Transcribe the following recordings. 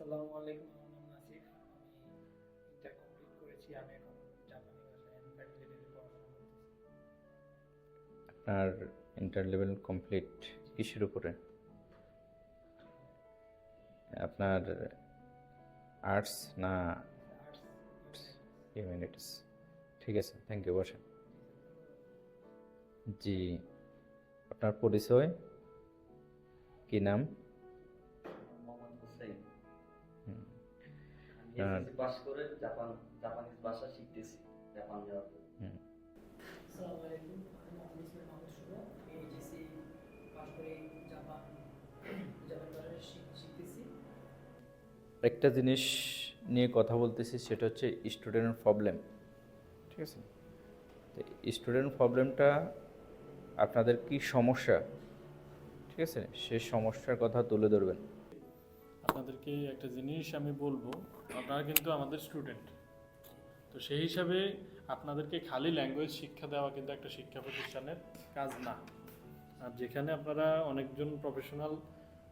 আসসালামু আলাইকুম আমার নাম নাসিফ আমি ইন্টার কমপ্লিট করেছি আমি এখন জাপানি লেভেলে পড়াশোনা করতেছি। আপনার ইন্টার লেভেল কমপ্লিট কিসের উপরে? আপনার আর্টস না হিউম্যানিটিস ঠিক আছে থ্যাংক ইউ বসেন। জি আপনার পরিচয় কি নাম? এসএসসি পাস করে জাপান জাপানিজ ভাষা শিখতেছি জাপান যাওয়ার জন্য। আসসালামু আলাইকুম আমি মোহাম্মদ ইসলাম মাহমুদ শুভ আমি এইচএসসি পাস করে জাপান জাপানি ভাষা শিখতেছি। একটা জিনিস নিয়ে কথা বলতেছি সেটা হচ্ছে স্টুডেন্ট প্রবলেম ঠিক আছে? তো স্টুডেন্ট প্রবলেমটা আপনাদের কি সমস্যা? ঠিক আছে? সে সমস্যার কথা তুলে ধরবেন। আপনাদেরকে একটা জিনিস আমি বলব, আপনারা কিন্তু আমাদের স্টুডেন্ট তো সেই হিসাবে আপনাদেরকে খালি ল্যাঙ্গুয়েজ শিক্ষা দেওয়া কিন্তু একটা শিক্ষা প্রতিষ্ঠানের কাজ না। আর যেখানে আপনারা অনেকজন প্রফেশনাল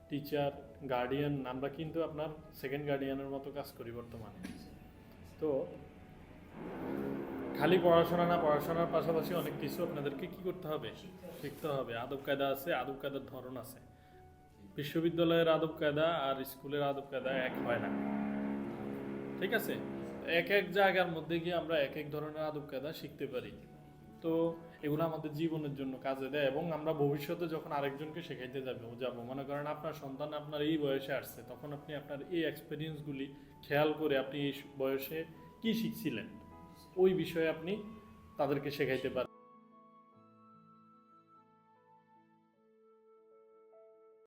টিচার গার্ডিয়ান আমরা কিন্তু আপনার সেকেন্ড গার্ডিয়ানের মতো কাজ করি বর্তমানে। তো খালি পড়াশোনা না, পড়াশোনার পাশাপাশি অনেক কিছু আপনাদেরকে কি করতে হবে? শিখতে হবে। আদব কায়দা আছে, আদব কায়দার ধরন আছে। বিশ্ববিদ্যালয়ের আদব কায়দা আর স্কুলের আদব কায়দা এক হয় না। ঠিক আছে? এক এক জায়গার মধ্যে গিয়ে আমরা এক এক ধরনের আদব কায়দা শিখতে পারি। তো এগুলো আমাদের জীবনের জন্য কাজে দেয় এবং আমরা ভবিষ্যতে যখন আরেকজনকে শেখাইতে যাব যাব, মনে করেন আপনার সন্তান আপনার এই বয়সে আসছে, তখন আপনি আপনার এই এক্সপিরিয়েন্সগুলি খেয়াল করে আপনি এই বয়সে কি শিখছিলেন? ওই বিষয়ে আপনি তাদেরকে শেখাইতে পারবেন